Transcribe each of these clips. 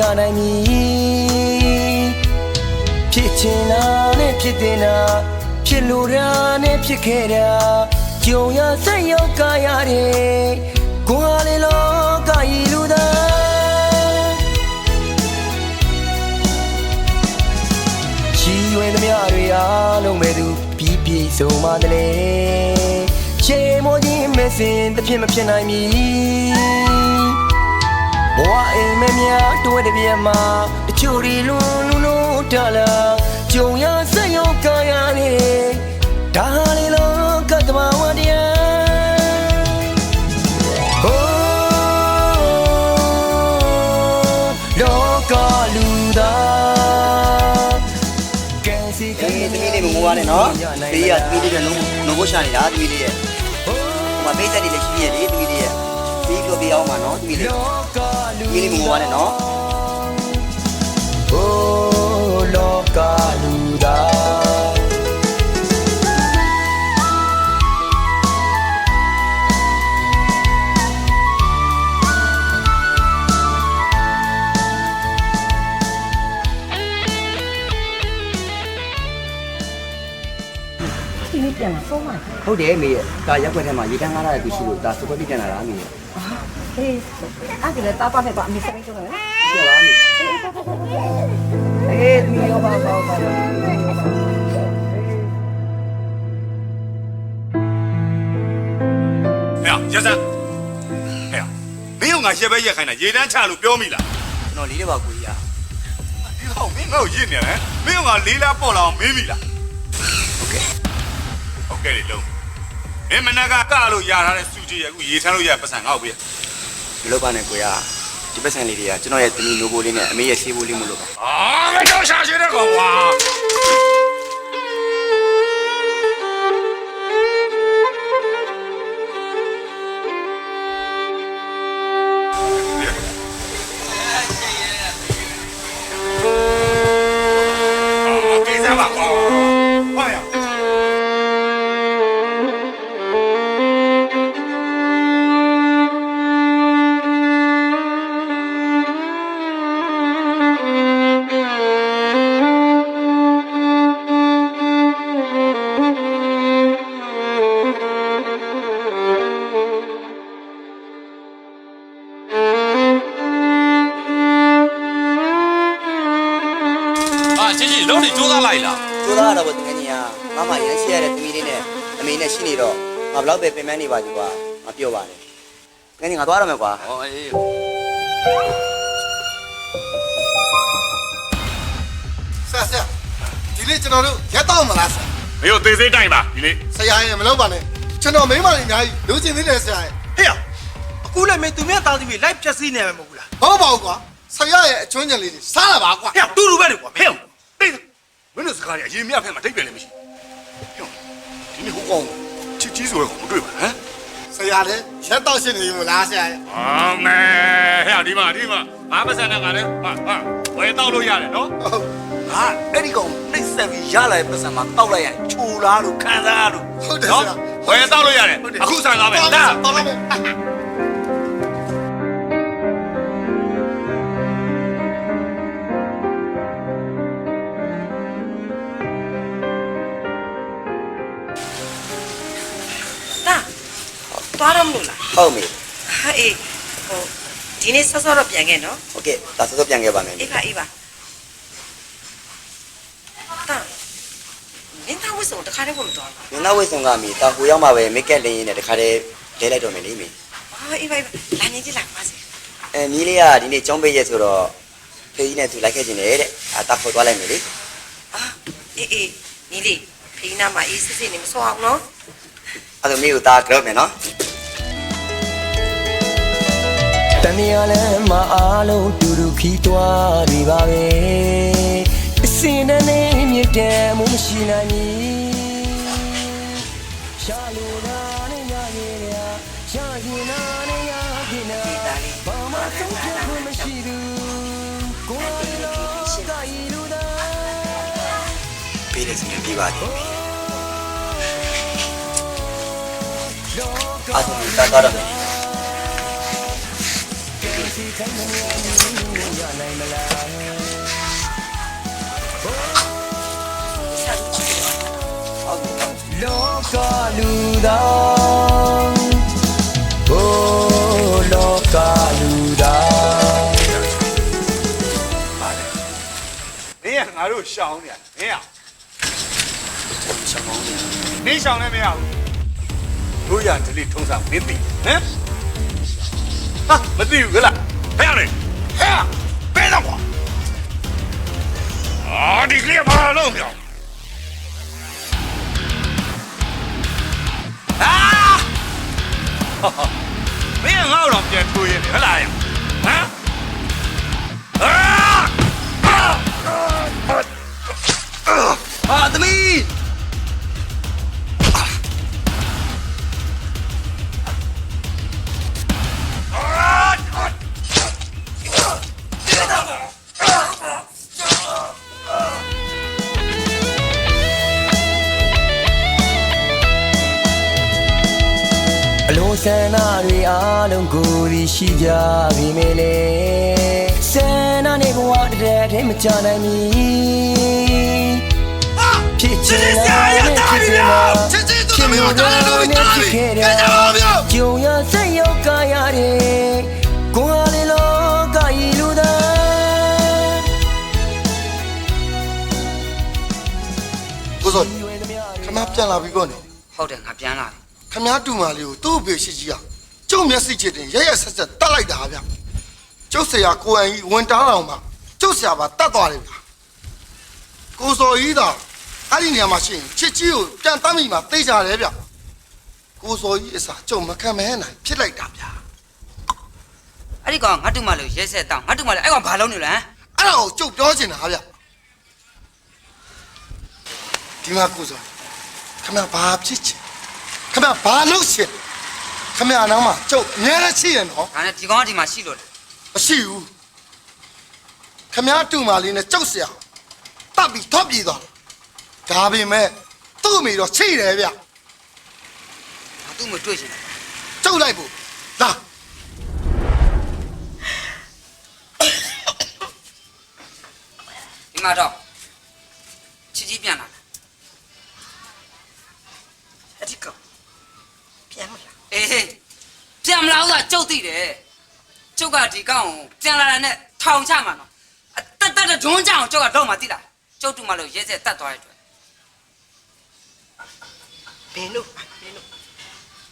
ကြနိုင်မီဖြစ်ချင်တာနဲ့ဖြစ်တင်တာဖြစ်လို့တာနဲ့ဖြစ်ခဲ့တာကြုံရဆက်ရောက်ကြရတယ်ကိုယ်ဟာလေလောကကြီးလူသားချီရွယ်သမျှတွေအားလုံးမဲ့သူပြီးပြည့်စုံပါတလေချေမိုးခြင်းမစင်တစ်ဖြစ်မဖြစ်နိုင်မီ ဘဝအိမ်မက်များတွဲတစ်ပြက်မှာတချို့တွေလွန်လူလို့တလာကြုံရဆက်ရောက်ကြရတယ်ဒါဟာလေလောကတမဝတရား Oh လောကလူသားကဲစီကဲအေးသမီးလေးမငိုပါနဲ့နော်သမီးကသမီးလေးကလုံးလုံးဖို့ရှာနေတာသမီးလေးရဲ့ဟိုမှာမိတ်ဆက်တွေလည်းရှိရလေသမီးလေးရဲ့သမီးပြောပြအောင်ပါနော်သမီးလေး လောကလူသမီးလေးမငိုပါနဲ့နော် Oh လောကလူသားဒီနေ့ပြန်လာဆုံးပါလားဟုတ်တယ်မေရဲ့ဒါရက်ွက်ထဲမှာရေတန်းကားရတဲ့သူရှိလို့ဒါစပွဲပြပြန်လာတာမေရဲ့ အေးအဲ့ဒီလေတာပါနဲ့ပါအမေစပိတ်တော့လေပြောပါမေအေးသမီးရောပါပါပါဟဲ့ရစမ်းဟဲ့မင်းကငါရက်ပဲရက်ခိုင်းတာရေတန်းချလို့ပြောမိလားကျွန်တော်လေးလေးပါကိုကြီးอ่ะဒီကောင်မင်းငါ့ကိုရစ်နေတယ်မင်းကငါလေးလားပေါ့လာအောင်မင်းမိလားဟုတ်ကဲ့ဟုတ်ကဲ့လေလုံးမင်းမနက်ကကလို့ရထားတဲ့စူကြီးရအခုရေထမ်းလို့ရပတ်စံငါ့ကိုပေး မလုပ်ပါနဲ့ကိုကြီးอ่ะဒီပတ်စံလေးတွေကကျွန်တော်ရဲ့သမီးနိုးဘိုးလေးနဲ့အမေရဲ့ဆေးဘိုးလေးမလို့ပါအာမင်းတော့ရှာရှိတဲ့ကောင်ကွာကိ လောက်ပဲပြင်ပန်းနေပါဒီကွာငါပြောပါတယ်တကယ်ကြီးငါသွားရမယ်ကွာ哦，哎，ဆက်ဆက်ဒီနေ့ကျွန်တော်တို့ရက်တော့မလားဆက်မင်းတို့သေသေးတိုင်းပါဒီနေ့ဆရာရင်မလုပ်ပါနဲ့ကျွန်တော်မိန်းမတွေအများကြီးလူချင်းသေးတယ်ဆရာရင်ဟေ့ရအခုလည်းမင်းသူမြတ်သားသမီးလိုက်ဖြတ်စည်းနေမှာမဟုတ်ဘူးလားဟုတ်ပါဘူးကွာဆရာရဲ့အချွင်းချင်လေးတွေစားလာပါကွာဟေ့ရတူတူပဲလေကွာမဟဲ့င်းတိတ်မင်းတို့စကားတွေအရင်မြတ်ဖက်မှာတိတ်ပြန်လည်းမရှိဟဲ့ဒီနေ့ဟိုကောင် ချစ်ကြီးဆိုရင်မတွေ့ပါဟမ်ဆရာလေလက်တော့ရှင်းနေမလားဆရာအော်မဲဟဲ့ဒီမှာဒီမှာဘာမဆန်တဲ့ကလည်းဟာဟာဝယ်တော့လို့ရတယ်နော်ဟုတ်ဟာအဲ့ဒီကောင်နှိမ့်ဆက်ပြီးရလာတဲ့ပတ်စံမှာတောက်လိုက်ရင်ချိုလားလို့ခံစားရလို့ဟုတ်တယ်ဆရာဝယ်တော့လို့ရတယ်အခုဆန်သားပဲလာတောက်လိုက် သွားတော့မလို့လားဟုတ်မေဟာအေးဟိုဒီနေ့ဆော့ဆော့တော့ပြန်ခဲ့နော်ဟုတ်ကဲ့ဒါစောစောပြန်ခဲ့ပါမယ်အေးပါအေးပါတာနင်းသားဝစ်စုံတခါတည်းကိုမသွားဘူးမင်းသားဝိဆုံကမေတာဟိုရောက်မှပဲမိတ်ကက်လင်းရင်းနဲ့တခါတည်းလဲလိုက်တော့မယ်လေမေဟာအေးပါအေးပါလာနေကြည့်လာပါစေအဲမီးလေးကဒီနေ့ကျောင်းပိတ်ရက်ဆိုတော့ဖေကြီးနဲ့သူလိုက်ခဲ့ခြင်းတယ်တဲ့အာတာခေါ်သွားလိုက်မယ်လေအာအေးအေးနီးလေးဖိနာမအေးစစ်စစ်နေမစောအောင်နော်အဲ့ဒါမေကိုတာကြောက်မယ်နော် တမယာလည်းမအားလုံးတူတူခီးသွားပြီပါပဲအစင်းနဲ့မြစ်တယ်မှုမရှိနိုင်မီရှာလိုနာနဲ့ရရင်ရရှာရင်နာနဲ့ရရင်နာဘာမှဆုံးဖြတ်ဖို့မရှိဘူးကိုယ်ရလောကဤလူသားပေးတယ်စနေပြပါသေးလောကအားဆုံးတာတာတော့ သားโอ้လောကလူသားမင်းကငါတို့ရှောင်းနေရမင်းကရှောင်းပေါင်းနေမင်းရှောင်းလည်းမရဘူးတို့ရဒလိထုံးစားမင်းသိဟမ်ဟာမသိဘူးကလားဟဲ့လေဟဲ့ အလုံးဆန္ဒတွေအားလုံးကိုယ်ဒီရှိကြပြီမေလေဆန္ဒနဲ့ဘဝတည်းတည်းမကြနိုင်မီဖြစ်ချင်တာနဲ့ဖြစ်ချင်တာချစ်ချစ်သူတို့မျိုးတားလို့ပြီးတားပြီကြကြပါဗျာကြုံရဆက်ရောက်ကရတယ်ကိုယ်ဟာလေလောကကြီးလူသားကိုစောခမပြန်လာပြီကောနေဟုတ်တယ်ငါပြန်လာပြီ ခမတူမလေးကိုသူ့အဖေရှိကြီးကကျုပ်မျက်စိချစ်တင်ရရဆက်ဆက်တတ်လိုက်တာဗျကျုပ်ဆရာကိုအန်ကြီးဝန်တားအောင်မှာကျုပ်ဆရာပါတတ်သွားတယ်ဗျကိုစောကြီးသာအဲ့ဒီနေရာမှာရှိရင်ချစ်ကြီးကိုပြန်တတ်မိမှာသိကြတယ်ဗျကိုစောကြီးအစားကျုပ်မခံမဲနိုင်ဖြစ်လိုက်တာဗျအဲ့ဒီကောင်ငါတူမလို့ရဲဆက်တောင်းငါတူမလို့အဲ့ကောင်ဘာလုံးနေလဲဟမ်အဲ့ဒါကိုကျုပ်ပြောချင်တာဗျဒီမှာကိုစောခမဘာဖြစ်ချင် ခမဘာလို့ရှစ်ခမနားမှာကျုပ်အများနဲ့ရှိရနော်ဒါနဲ့ဒီကောင်ကဒီမှာရှိလို့လေမရှိဘူးခမတူမာလေးနဲ့ကျုပ်ဆရာတပ်ပြီးထွက်ပြေးသွားတယ်ဒါပေမဲ့သူ့အမိတော့ချိန်တယ်ဗျငါသူ့မတွေ့ချင်ကျုပ်လိုက်ဖို့လာဒီမှာတော့ချစ်ကြီးပြန်လာလားအဒီကောင် ပြန်မလားအေးဟေးပြန်မလာဘူးကကျုပ်သိတယ်ကျုပ်ကဒီကောင်ကိုပြန်လာတာနဲ့ထောင်ချမှာနော်အတက်တက်ဒွန်းကြအောင်ကျုပ်ကတော့မှသိလားကျုပ်တူမလို့ရဲဆက်တတ်သွားတဲ့အတွက်ဘင်းတို့ဘင်းတို့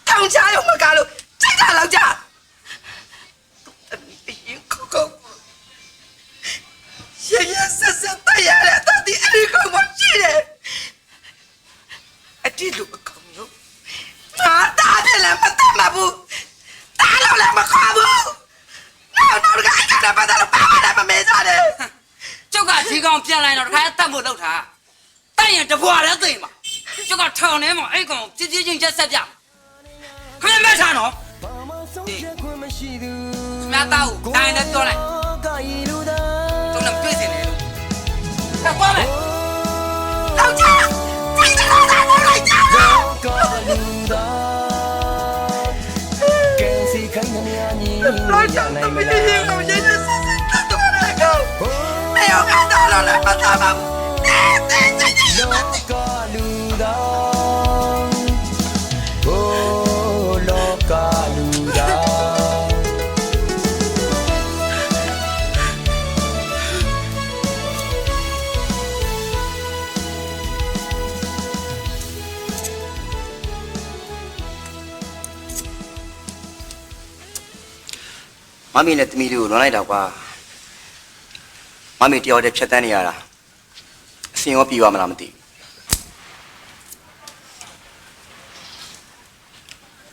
ထောင်ချရုံမကလို့ကြိုက်တာလောက်ကြအရင်ခေါကောရရဆက်ဆက်တရရတတိအဲ့ဒီကောင်မရှိတယ်အတိလူအကောင်လို့တာတာတယ်လည်းမတတ်မဘူးတားလို့လည်းမခေါ်ဘူးနောက်နောက်ကအကြမ်းပတ်တော့ပါမတယ်မမေးကြတယ် ကျုပ် ကဒီကောင်ပြန်လာရင်တော့တခါတတ်ဖို့လုပ်တာတိုက်ရင်တဘွားလည်းသိမှာကျုပ်ကထောင်ထဲမှာအဲ့ကောင်ပြပြချင်းရက်ဆက်ပြခမင်းမဲ့ထားနော်ဘာမှဆုံးဖြတ်ခွင့်မရှိသူခမင်းသားကိုတိုင်းနဲ့ပြောလိုက်လောကကြီးလူသားကျုပ်လည်းတွေ့စင်တယ်လို့တက်သွားမယ်လောက်ကြတိုက်တယ်လောက်ကြလိုက်ကြလောကလူသားကဲစီခိုင်းသမျှညီလောက်ရကြနိုင် nalaman-laman Lokaludang Oh, lokaludang ။မမီနဲ့တမီလေးကိုလွန်လိုက်တာကွာ။ မမီတယောက်တည်းဖြတ်တန်းနေရတာအစင်ရောပြီးသွားမလားမသိဘူး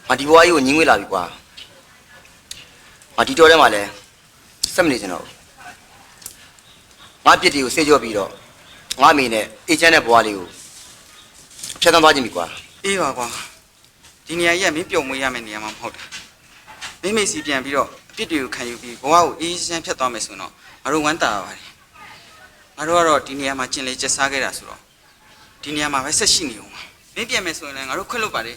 မဒီဘွားကြီးကိုညင်းဝေးလာပြီကွာမဒီတော်ထဲမှာလဲစက်မနေချင်တော့ဘူးငါပြစ်တီကိုဆေးကြောပြီးတော့ငါအမေနဲ့အေချမ်းတဲ့ဘွားလေးကိုဖြတ်တန်းသွားခြင်းပြီကွာအေးပါကွာဒီနေရာကြီးကမင်းပြုံမွေးရမယ့်နေရာမှမဟုတ်တာမင်းမေစီပြန်ပြီးတော့အပြစ်တွေကိုခံယူပြီးဘဝကိုအေးချမ်းဖြတ်သွားမယ်ဆိုတော့ငါတို့ဝမ်းသာပါပါတယ် ငါတို့ကတော့ဒီနေရာမှာကျင်လေကျက်စားခဲ့တာဆိုတော့ဒီနေရာမှာပဲဆက်ရှိနေအောင်ပါမင်းပြန်မယ်ဆိုရင်လည်းငါတို့ခွင့်လွှတ်ပါလေ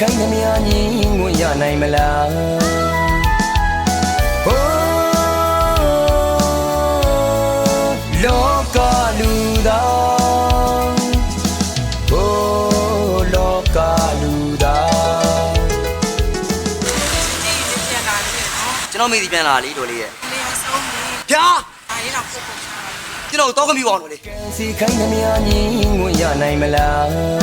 ခိုင်းမများညီငွေရနိုင်မလား ကျွန်တော်မိစီပြန်လာလေတော်လေးရဲ့လေဆုံးပြီဗျာဒါရေးတော့ပုတ်ပုတ်ချတာကျွန်တော်တော့ကမီပါအောင်လို့လေစီခိုင်းသမျှညီငွေရနိုင်မလား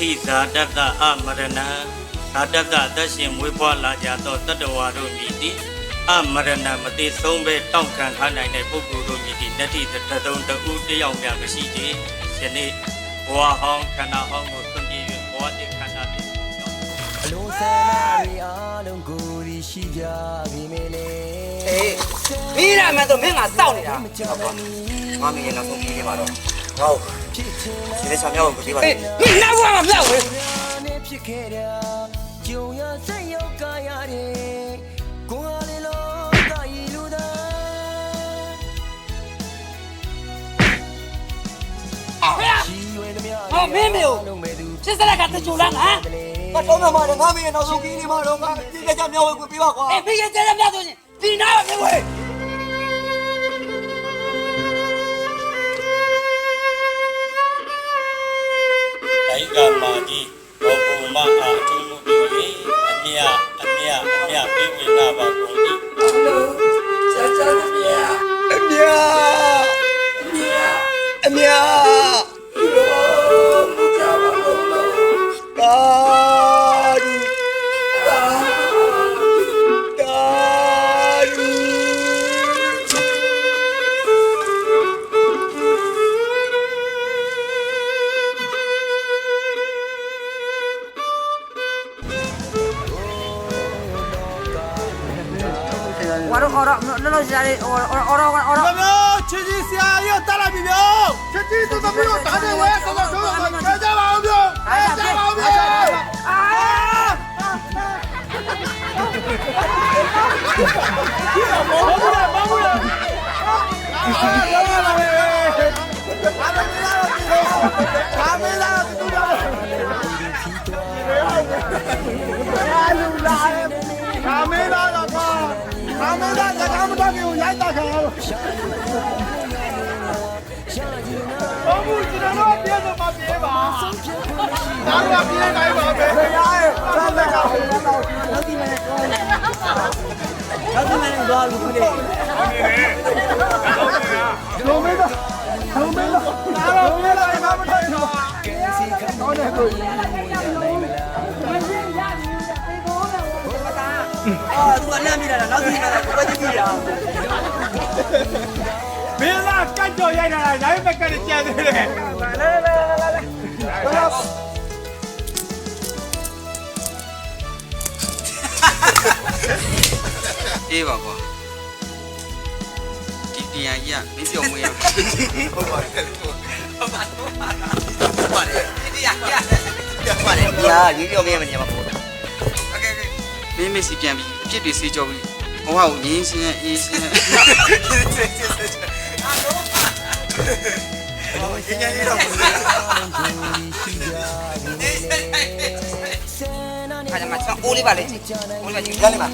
ထိဇာတတ္တအမရဏံဇာတတ္တအသက်ရှင်မွေးဖွားလာကြသောတတ္တဝါတို့မြည်သည်အမရဏံမတိဆုံးပဲတောင့်ခံထားနိုင်တဲ့ပုဂ္ဂိုလ်တို့မြည်သည်နတ္ထိတသုံးတူတယောက်များမရှိသေးယနေ့ဘဝဟောင်းခန္ဓာဟောင်းကိုသွန်ပြည့်၍ဘဝတည်ခန္ဓာတည်ကြောင်းအလိုဆန္ဒတွေအားလုံးကိုယ်ရရှိကြပြီမေလေအေးမိရမယ်ဆိုမင်းကစောင့်နေတာမချမ်းသာမီငါမင်းရဲ့နောက်ဆုံးကြီးလေးပါတော့ ဟုတ်ဖြစ်ချင်ဒီနေ့ဆောင်မြောက်ကိုပြေးပါအေးမင်းနောက်ဘဝမှာပြောက်ဝေးနဲ့ဖြစ်ခဲ့တာကြုံရစိတ်ရောက်ကြရတယ်ကိုယ်ဟာလေလောကဤလူသားရှိရွယ်သမျှဟောမင်းမျိုးလုံးမဲ့သူစစ်စရကတကြူလားငါငါတော့မှမငါမင်းရဲ့နောက်ဆုံးကြီးလေးပါတော့ငါဒီကကြမြောက်ကိုပြေးပါကွာအေးဖိကကျတဲ့မြတ်ဆိုရင်ဒီနာမဝေး မြတ်အမြတ် ဝါတော့အော်တော့လောလောဆရာလေးအော်အော်အော်အော်အော်ဘာမျိုးချစ်ကြီးဆရာကြီးတက်လာပြီမျိုးချစ်ကြီးသူသမီးတို့တားနေဝဲကော စကားမတော်ဘူးရိုက်တာခံရတော့ဘာဘူးကျွန်တော်ပြေတော့မပြေပါဒါတော့ပြေနိုင်ပါပဲရရဲ့ဆက်လက်ကနောက်ဒီမဲ့နောက်ဒီမဲ့တော့လူတွေလုံးမေးတော့လုံးမေးတော့ဒါတော့ပြေတော့ဘာမတော်ဘူးတော့တယ်ကိုအာ ရိုက်တာလားရိုက်ဘက်ကလည်းကြံသေးတယ်လဲလဲလဲလဲလဲ အေးပါကွာဒီတရားကြီးကမင်းပြုံမွေးရမယ် ဟုတ်ပါတယ်ဟုတ်ပါတယ်ဟုတ်ပါတယ်ဒီရရဟုတ်ပါတယ်ညာရေးပြောမရမနေမှာပေါ့ โอเคโอเคမင်းမေစီပြန်ပြီးအပြစ်တွေစေးကြောပြီးဘဝကိုငင်းရှင်းရဲ့အေးရှင်း ရဲ့ဒီညာရေးတော့ကိုယ်ရရှိကြပြီမေလေဆန္ဒနဲ့အဲ့ဒါမှကျွန်တော်အိုးလေးပါလေအိုးလေးပါကြည့်ရလိမ့်ပါ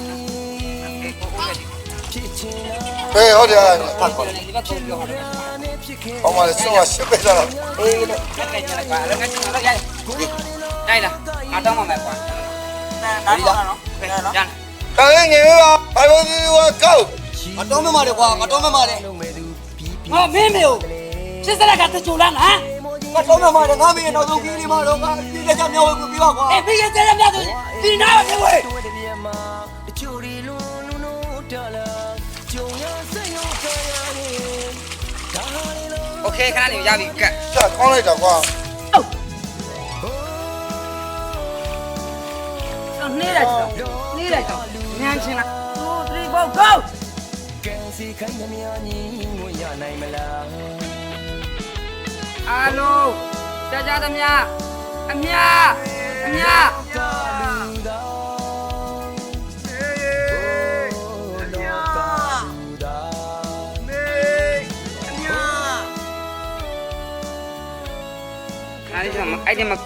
ဖြစ်ချင်ဟေးဟုတ်တယ်အဲ့ဒါပတ်ပါဒီဘက်ကိုပြောတာနဲ့ဖြစ်ခဲ့ဟောမှာဆောင်းရှစ်ပဲလားအေးလို့အဲ့ဒါကြည့်လိုက်ပါလည်းငါကျွန်တော်ရိုက်နိုင်လားငါတော့မှမယ်ကွာနားတော့နော်ပြန်နော်ကျန်ဒါလည်းငယ်ပါဘာလို့ဒီဝါကောက်ငါတော့မမတယ်ကွာငါတော့မမတယ်လုံးမဲ့သူပြီးပြီးငါမင်း မျိုးစစ်စရကတကြူလားငါ ငါတော့မမတယ်ငါမင်းရဲ့နောက်ဆုံးကြီးလေးပါတော့ငါဒီကကြမြောက်ကိုပြေးပါကွာ အေးဖိကကျတဲ့မြတ်ဆိုရင်ဒီနာမဝေး တို့တပြက်မှာတချို့တွေလွန်လွန်လို့တလာကြုံရစိတ်ရောက်ကြရတယ်ဒါဟာလေလော โอเคခဏနေရပြီကတ် ချကောင်းလိုက်တာကွာ နှေးလိုက်တော့နှေးလိုက်တော့ညံချင်းလား2 3 4 go ကဲစီခိုင်းသမျှညီငွေရနိုင်မလား အားလုံးကြာကြာသမျှအမြအမြခါလေးချမအဲ့ဒီမှာ